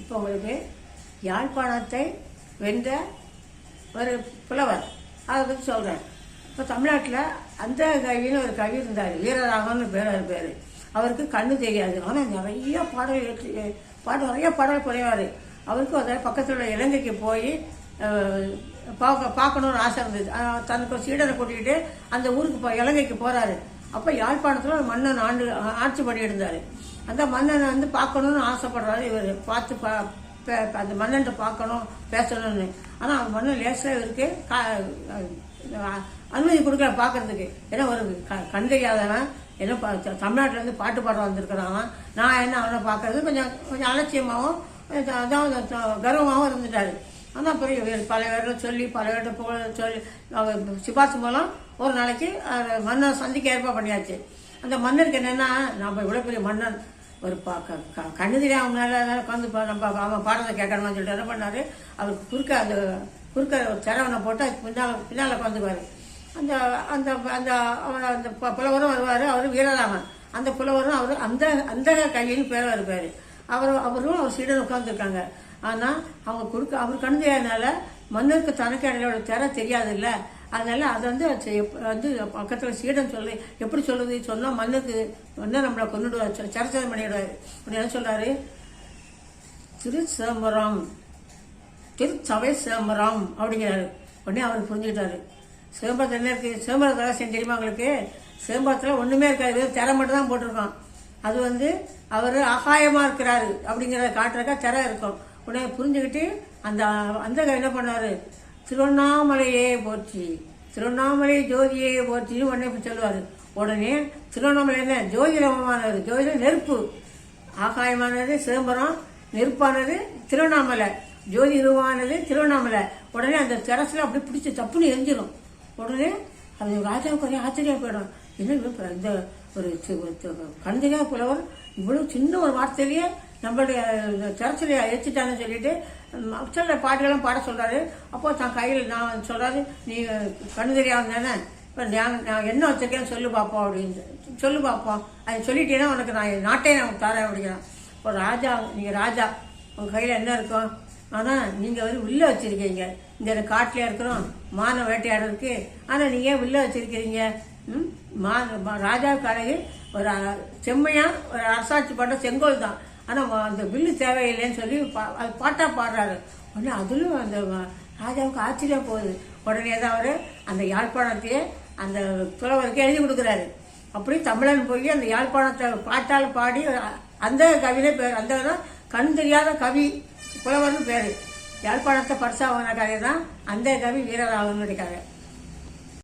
இப்போ உங்களுக்கு யாழ்ப்பாணத்தை வென்ற ஒரு புலவர். அதை பற்றி சொல்கிறேன் இப்போ தமிழ்நாட்டில் அந்த கவின்னு ஒரு கவி இருந்தார். வீரராகவன் பேர் அவர் பேர். அவருக்கு கண்ணு தெரியாது. ஆனால் நிறைய பாடல் பாட பாடல் நிறைய பாடல் புரிவார் அவருக்கு அதை பக்கத்தில் உள்ள இலங்கைக்கு போய் பார்க்க பார்க்கணுன்னு ஆசை இருந்தது. தனக்கு சீடரை சீடனை கூட்டிகிட்டு அந்த ஊருக்கு போ இலங்கைக்கு போகிறாரு அப்போ யாழ்ப்பாணத்தில் ஒரு மன்னன் ஆண்டு ஆட்சி பண்ணியிருந்தார். அந்த மன்னனை வந்து பார்க்கணுன்னு ஆசைப்படுறாரு. இவர் பார்த்து பா பே- அந்த மன்னன்ட்ட பார்க்கணும் பேசணும்னு. ஆனால் அவன் மன்னன் லேசாக இவருக்கு கா அனுமதி கொடுக்கல பார்க்கறதுக்கு. ஏன்னா ஒரு க- கண் தெரியாதவன் என்ன பா- த- இருந்து பாட்டு பாட வந்திருக்கிறான் நான் என்ன அவனை பார்க்கறது? கொஞ்சம் கொஞ்சம் அலட்சியமாகவும் அதான் கர்வமாகவும் இருந்துட்டாரு. ஆனால் பெரிய இவர் பல பேர்ல சொல்லி பல பேர்கிட்ட புகழ சொல்லி சிபாசு மூலம் ஒரு நாளைக்கு மன்னன் சந்திக்க ஏற்பாடு பண்ணியாச்சு. அந்த மன்னருக்கு என்னென்னா நம்ம இவ்வளோ பெரிய மன்னன் ஒரு பா க- க- கண்ணு தெரியாம மேலே உட்காந்து பா- நம்ம அவன் பாடத்தை கேட்கணும்னு சொல்லிட்டு என்ன பண்ணார்? அவருக்கு குறுக்க அந்த குறுக்க ஒரு திறவனை போட்டு அதுக்கு பின்னால் பின்னால் உட்காந்துக்குவார் அந்த அந்த அந்த அவர் அந்த புலவரும் வருவார் அவர் வீரராமன் அந்த புலவரும் அவர் அந்த அந்த கையின்னு பேர் இருப்பார் அவர் அவரும் அவர் சீடன் உட்காந்துருக்காங்க ஆனால் அவங்க குறுக்க அவர் கண் தெரியாதனால மன்னருக்கு தனக்கு இடையோட திற தெரியாது இல்லை அதனால அதை வந்து எப்ப- வந்து பக்கத்தில் சீடன் சொல்லி எப்படி சொல்லுது சொன்னால் மண்ணுக்கு வந்து நம்மளை கொண்டுடுவார் சரச்சதம் பண்ணிடுவார். அப்படி என்ன சொல்கிறாரு திருச்சிதம்பரம் திருச்சபை சிதம்பரம் அப்படிங்கிறாரு. உடனே அவர் புரிஞ்சுக்கிட்டாரு. சிதம்பரத்தில் என்ன இருக்குது சிதம்பரத்தில் செஞ்சு தெரியுமா உங்களுக்கு? சிதம்பரத்தில் ஒன்றுமே இருக்காது. வெறும் திரை மட்டும் தான் போட்டிருக்கோம் அது வந்து அவர் அகாயமாக இருக்கிறாரு அப்படிங்கிறத காட்டுறக்கா திரை இருக்கும். உடனே புரிஞ்சுக்கிட்டு அந்த அந்த என்ன பண்ணார்? திருவண்ணாமலையே போற்றி. திருவண்ணாமலை ஜோதியே போற்றின்னு உடனே சொல்லுவார். உடனே திருவண்ணாமலை என்ன? ஜோதிரமானவர் ஜோதிடம் நெருப்பு. ஆகாயமானது சிதம்பரம் நெருப்பானது திருவண்ணாமலை. ஜோதி ரூபானது திருவண்ணாமலை. உடனே அந்த தெரசில் அப்படியே பிடிச்சி தப்புன்னு எரிஞ்சிடும் உடனே அது ராஜாவுக்கு ஒரே ஆச்சரியம் போயிடும். என்ன இந்த ஒரு கண்திரியா புலவர் இவ்வளோ சின்ன ஒரு வார்த்தையிலேயே நம்மளுடைய தெரசில எரிச்சிட்டான்னு சொல்லிட்டு சில பாட்டுகளும் பாட சொல்கிறாரு அப்போது தன் கையில் நான் சொல்கிறாரு நீ கண்ணு தெரியாமல் தானே? இப்போ நான் நான் என்ன வச்சிருக்கேன்னு சொல்லு பார்ப்போம் அப்படின்னு சொல்லு பார்ப்போம் அது சொல்லிட்டீங்கன்னா உனக்கு நான் நாட்டே நான் தரேன் அப்படிங்கிறான். இப்போ ராஜா நீங்கள் ராஜா உங்கள் கையில் என்ன இருக்கும் ஆனால் நீங்கள் வந்து உள்ளே வச்சுருக்கீங்க. இந்த காட்டில் இருக்கிறோம். மான வேட்டையாடுறதுக்கு. ஆனால் நீங்கள் ஏன் உள்ளே வச்சுருக்கிறீங்க? ம்? மா ராஜா ராஜாவுக்கு ஒரு செம்மையாக ஒரு அரசாட்சி பண்ணுற செங்கோல் தான். ஆனால் அந்த வில்லு தேவையில்லைன்னு சொல்லி பா அது பாட்டாக பாடுறாரு. உடனே அதிலும் அந்த ராஜாவுக்கு ஆச்சரியம் போகுது. உடனே தான் அவர் அந்த யாழ்ப்பாணத்தையே அந்த புலவருக்கு எழுதி கொடுக்குறாரு. அப்படி தமிழன் போய் அந்த யாழ்ப்பாணத்தை பாட்டால் பாடி அந்த கவினே பேர் அந்த தான் கண் தெரியாத கவி புலவர்னு பேர். யாழ்ப்பாணத்தை பரிசா வாங்கின கதை தான் அந்த கவி வீரராகவனுடைய கதை